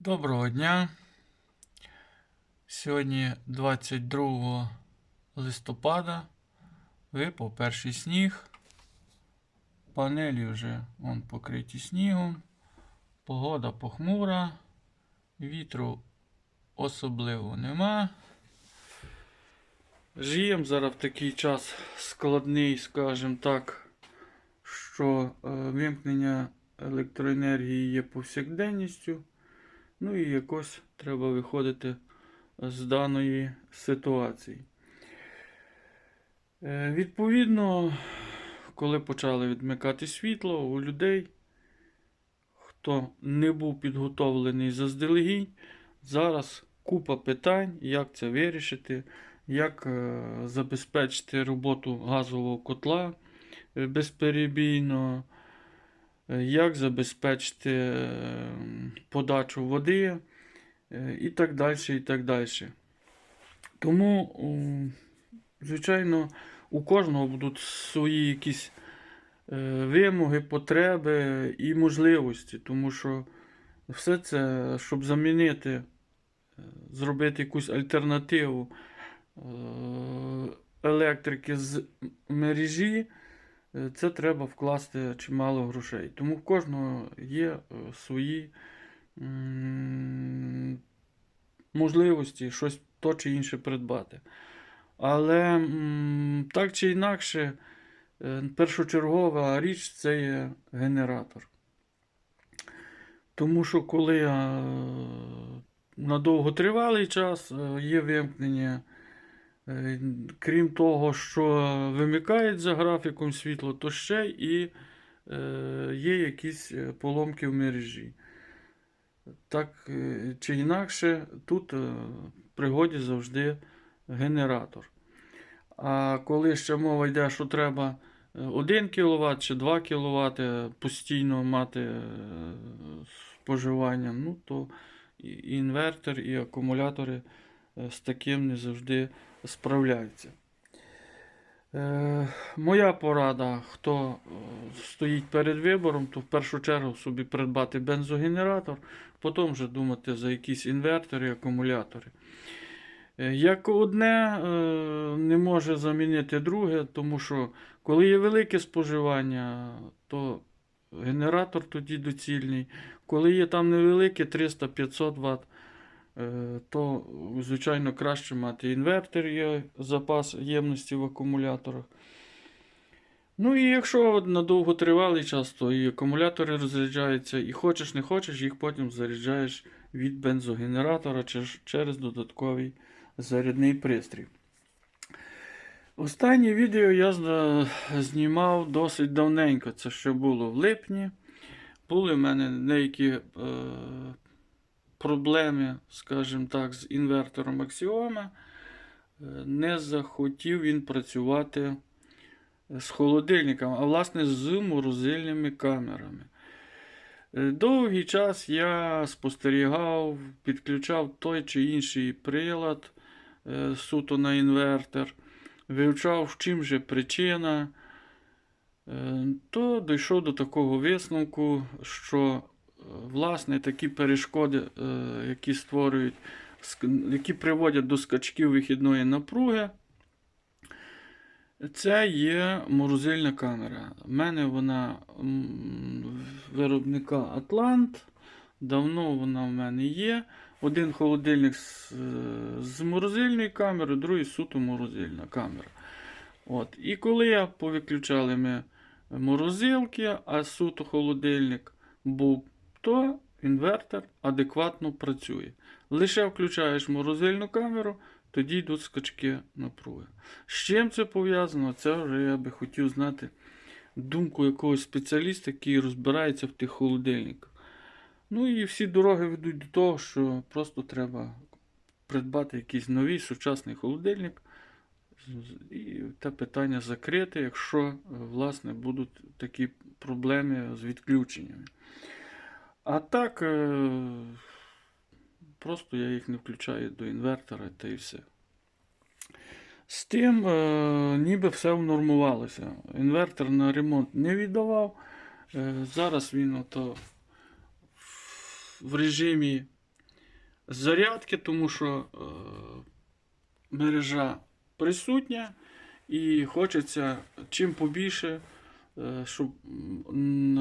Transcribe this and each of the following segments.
Доброго дня. Сьогодні 22 листопада. Випав перший сніг. Панелі вже вон, покриті снігом. Погода похмура. Вітру особливо нема. Живемо зараз в такий час складний, скажімо так, що е, вимкнення електроенергії є повсякденністю. Ну і якось треба виходити з даної ситуації. Е, Відповідно, коли почали відмикати світло у людей, хто не був підготовлений заздалегідь, зараз купа питань, як це вирішити, як е, забезпечити роботу газового котла е, безперебійно, як забезпечити е, подачу води е, і так далі. і так далі. Тому, звичайно, у кожного будуть свої якісь е, вимоги, потреби і можливості, тому що все це, щоб замінити, е, зробити якусь альтернативу е, електрики з мережі, е, це треба вкласти чимало грошей. Тому в кожного є е, свої можливості щось то чи інше придбати. Але так чи інакше, е, першочергова річ це є генератор. Тому що коли е, на довготривалий час е, є вимкнення, е, крім того, що вимикають за графіком світло, то ще і е, є якісь е, поломки в мережі. Так е, чи інакше, тут е, в пригоді завжди генератор. А коли ще мова йде, що треба е, 1 кВт чи 2 кВт постійно мати е, споживання, ну то і інвертор, і акумулятори е, з таким не завжди справляються. Е, моя порада, хто е, стоїть перед вибором, то в першу чергу собі придбати бензогенератор, потім вже думати за якісь інвертори, акумулятори. Е, Як одне е, не може замінити друге, тому що коли є велике споживання, то генератор тоді доцільний. Коли є там невелике 300-500 Вт, то, звичайно, краще мати інвертор, є запас ємності в акумуляторах. Ну і якщо на довготривалий час, то і акумулятори розряджаються, і хочеш не хочеш, їх потім заряджаєш від бензогенератора через додатковий зарядний пристрій. Останнє відео я знімав досить давненько. Це ще було в липні. Були в мене деякі е, проблеми, скажімо так, з інвертором Axioma. Е, Не захотів він працювати з холодильником, а власне з морозильними камерами. Е, Довгий час я спостерігав, підключав той чи інший прилад е, суто на інвертор, вивчав, в чим же причина, Е, то дійшов до такого висновку, що е, власне такі перешкоди, е, які створюють, які приводять до скачків вихідної напруги, це є морозильна камера. У мене вона виробника Атлант. Давно вона в мене є. Один холодильник з, з морозильною камерою, другий суто морозильна камера. От. І коли я повиключали ми морозилки, а суто холодильник був, то інвертор адекватно працює. Лише включаєш морозильну камеру, тоді йдуть скачки напруги. З чим це пов'язано? Це вже я би хотів знати думку якогось спеціаліста, який розбирається в тих холодильниках. Ну і всі дороги ведуть до того, що просто треба придбати якийсь новий сучасний холодильник. І те питання закрите, якщо власне будуть такі проблеми з відключеннями. А так, е, просто я їх не включаю до інвертора та і все. З тим, е, ніби все внормувалося. Інвертор на ремонт не віддавав. Е, зараз він ото в режимі зарядки, тому що мережа присутня і хочеться чим побільше, щоб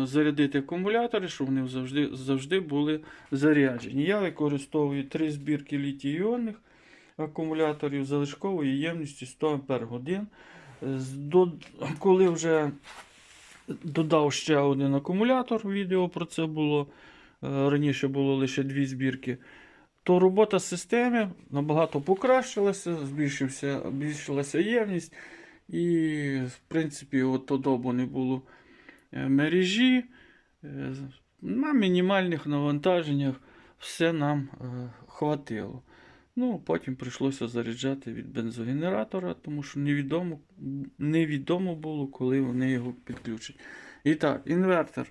зарядити акумулятори, щоб вони завжди, завжди були заряджені. Я використовую три збірки літій-іонних акумуляторів з залишковою ємністю 100 Ах. Коли вже додав ще один акумулятор, відео про це було. е, Раніше було лише дві збірки. То робота системи набагато покращилася, збільшилася ємність. І, в принципі, от то не було е, мережі. Е, На мінімальних навантаженнях все нам е, хватило. Ну, потім прийшлося заряджати від бензогенератора, тому що невідомо, невідомо було, коли вони його підключать. І так, інвертор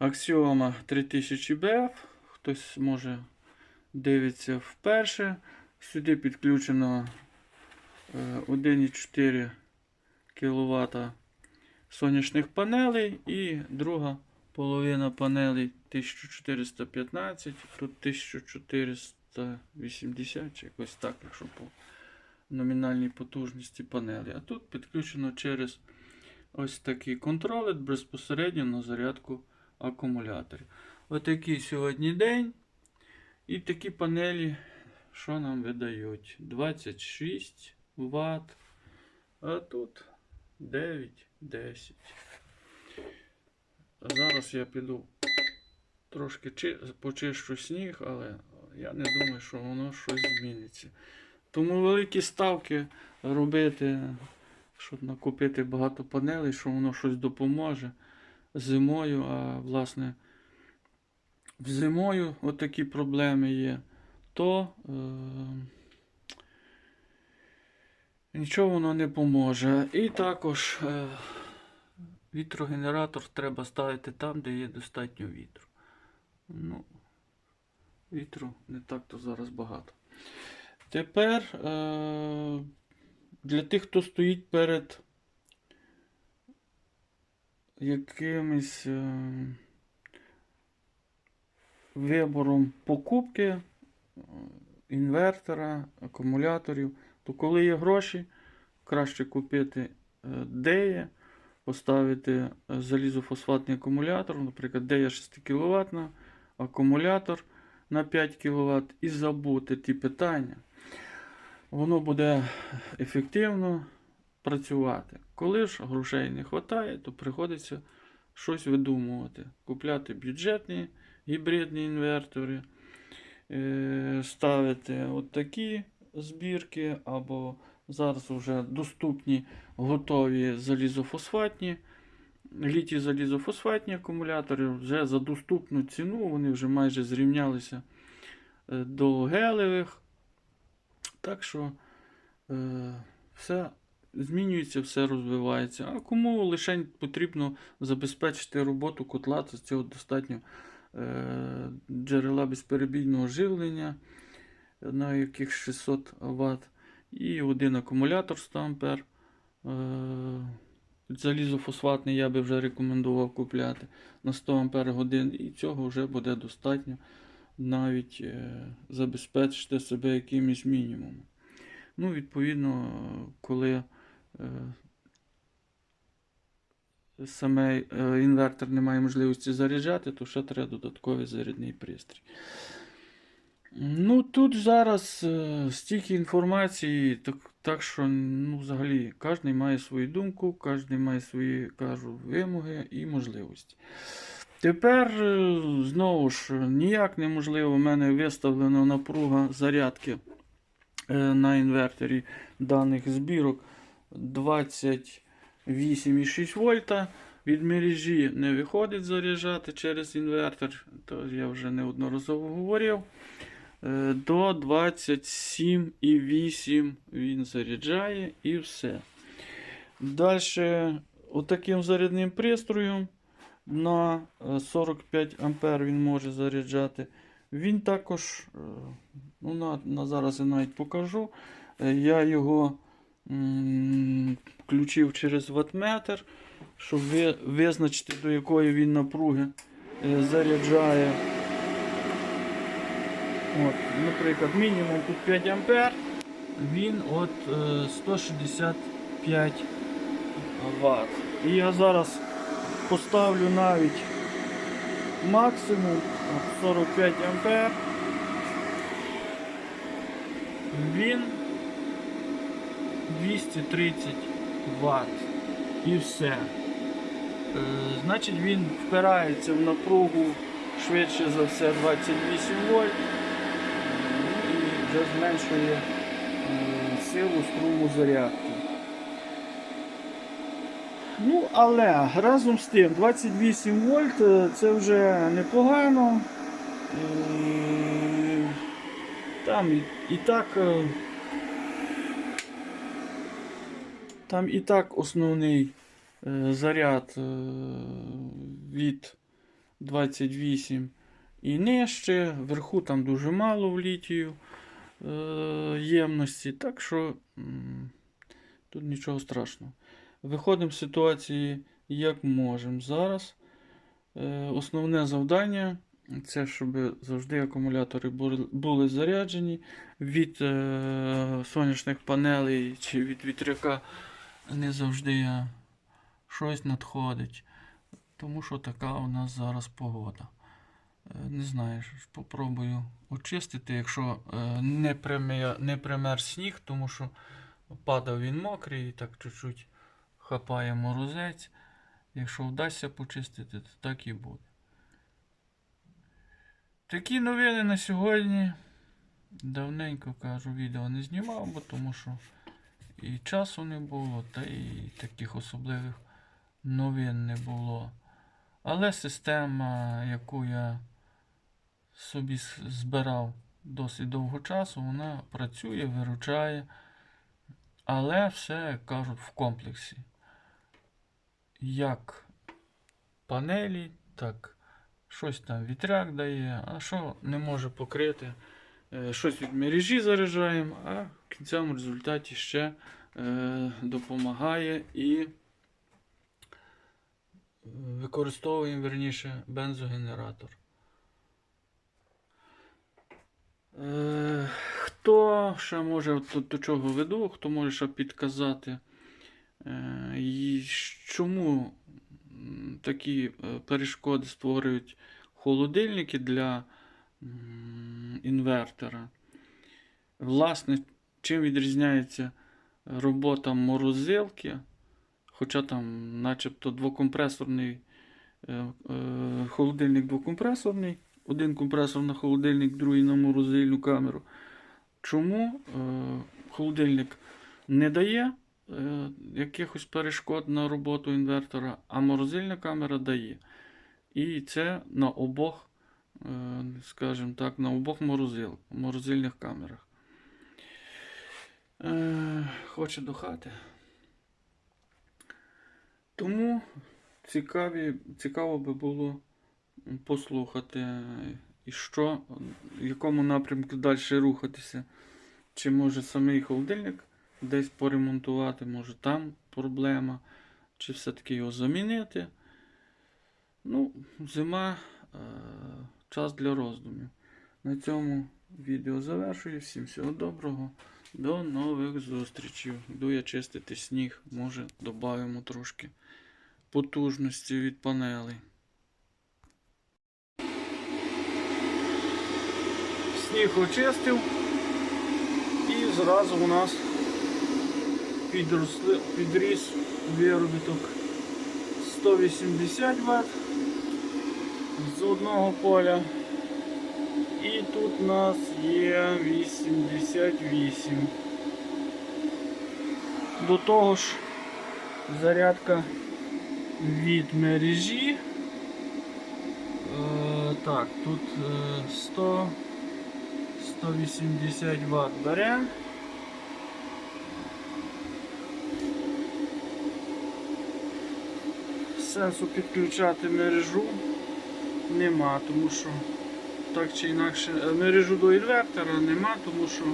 Axioma 3000BF. Хтось може дивиться вперше. Сюди підключено 1,4 кВт сонячних панелей і друга половина панелей 1415, тут 1480 чи якось так, якщо по номінальній потужності панелі. А тут підключено через ось такий контролер безпосередньо на зарядку акумуляторів. Отакий сьогодні день. І такі панелі, що нам видають? 26 Вт. А тут 9, 10. Зараз я піду трошки почищу сніг, але я не думаю, що воно щось зміниться. Тому великі ставки робити, щоб накупити багато панелей, що воно щось допоможе зимою, а власне зимою отакі проблеми є, то е, нічого воно не поможе. І також е, вітрогенератор треба ставити там, де є достатньо вітру. Ну, вітру не так-то зараз багато. Тепер е, для тих, хто стоїть перед якимось е, вибором покупки інвертора, акумуляторів, то коли є гроші, краще купити е, деє, поставити е, залізофосфатний акумулятор, наприклад, дея 6 кВт, акумулятор на 5 кВт і забути ті питання. Воно буде ефективно працювати. Коли ж грошей не вистачає, то приходиться щось видумувати. Купляти бюджетні гібридні інвертори, е, ставити от такі збірки, або зараз вже доступні готові залізофосфатні, літій залізофосфатні акумулятори вже за доступну ціну, вони вже майже зрівнялися е, до гелевих. Так що е, все змінюється, все розвивається. А кому лише потрібно забезпечити роботу котла, з цього достатньо е, джерела безперебійного живлення на яких 600 Вт. І один акумулятор 100 А. Е, залізофосфатний я би вже рекомендував купляти на 100 Ампер годин, і цього вже буде достатньо навіть е, забезпечити себе якимось мінімумом. Ну, відповідно, коли е, саме інвертор не має можливості заряджати, то ще треба додатковий зарядний пристрій. Ну, тут зараз е, стільки інформації, так, так що ну, взагалі кожен має свою думку, кожен має свої кажу, вимоги і можливості. Тепер, е, знову ж, ніяк неможливо, у мене виставлена напруга зарядки е, на інверторі даних збірок 28,6 вольта. Від мережі не виходить заряджати через інвертор, то я вже неодноразово говорив. Е, До 27,8 він заряджає і все. Далі, отаким зарядним пристроєм на е, 45 А він може заряджати. Він також, е, ну, на, на зараз я навіть покажу. Е, Я його включив через ваттметр, щоб ви, визначити, до якої він напруги е, заряджає. От, наприклад, мінімум тут 5 ампер, він от е, 165 Вт. І я зараз поставлю навіть максимум 45 ампер. Він 230 Вт. І все. Е, Значить він впирається в напругу швидше за все 28 вольт вже зменшує силу струму зарядки. Ну, але разом з тим 28 вольт е, це вже непогано. Там і, так. е, Там і так основний е, заряд від 28 і нижче. Вверху там дуже мало в літію ємності, так що тут нічого страшного. Виходимо з ситуації як можемо. Зараз е, основне завдання це щоб завжди акумулятори були, були заряджені від е, сонячних панелей чи від вітряка не завжди щось надходить. Тому що така у нас зараз погода. Е, Не знаю, ж, попробую очистити, якщо е, не, пример, не пример сніг, тому що падав він мокрий і так чуть-чуть хапає морозець. Якщо вдасться почистити, то так і буде. Такі новини на сьогодні. Давненько кажу, відео не знімав, бо тому що і часу не було, та і таких особливих новин не було. Але система, яку я собі збирав досить довго часу, вона працює, виручає. Але все, як кажуть, в комплексі. Як панелі, так щось там вітряк дає, а що не може покрити. Е, Щось від мережі заряджаємо, а в кінцевому результаті ще е, допомагає і е, використовуємо верніше бензогенератор. Е, Хто ще може от до чого веду, хто може ще підказати, е, чому такі е, перешкоди створюють холодильники для інвертора? Власне, чим відрізняється робота морозилки, хоча там начебто двокомпресорний е, е, холодильник двокомпресорний, один компресор на холодильник, другий на морозильну камеру. Чому е, холодильник не дає е, якихось перешкод на роботу інвертора, а морозильна камера дає. І це на обох, е, скажімо так, на обох морозил, морозильних камерах. Е, хоче до хати. Тому цікаві, цікаво би було послухати, і що, в якому напрямку далі рухатися. Чи може самий холодильник десь поремонтувати, може там проблема, чи все-таки його замінити. Ну, зима е, час для роздумів. На цьому відео завершую. Всім всього доброго. До нових зустрічей. Йду я чистити сніг, може додаємо трошки потужності від панелей. Сніг очистив і зразу у нас підросли, підріс виробіток 180 Вт з одного поля. І тут у нас є 88. До того ж зарядка від мережі. Е, так, тут е, 100 180 Вт бере. Сенсу підключати мережу нема, тому що так чи інакше е, мережу до інвертора нема, тому що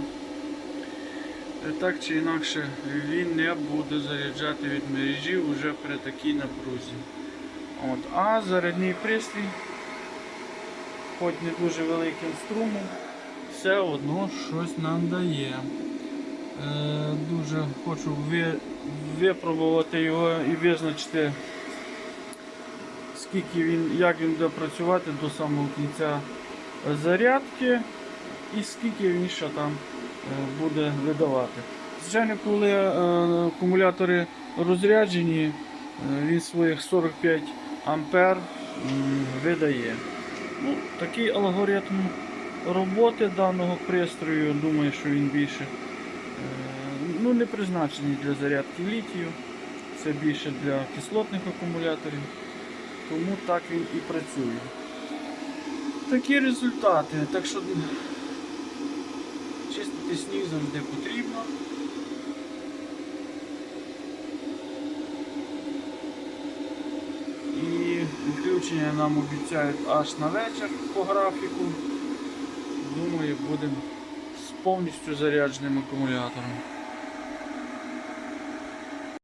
е, так чи інакше він не буде заряджати від мережі вже при такій напрузі. От. А зарядний пристрій, хоч не дуже великим струмом, все одно щось нам дає. Е, дуже хочу ви, випробувати його і визначити, скільки він, як він буде працювати до самого кінця зарядки і скільки він ще там е, буде видавати. Звичайно, коли е, акумулятори розряджені, е, він своїх 45 ампер видає. Ну, такий алгоритм роботи даного пристрою, думаю, що він більше е, ну, не призначений для зарядки літію. Це більше для кислотних акумуляторів. Тому так він і працює. Такі результати. Так що чистити сніг завжди потрібно. І включення нам обіцяють аж на вечір по графіку. Думаю, будемо з повністю зарядженим акумулятором.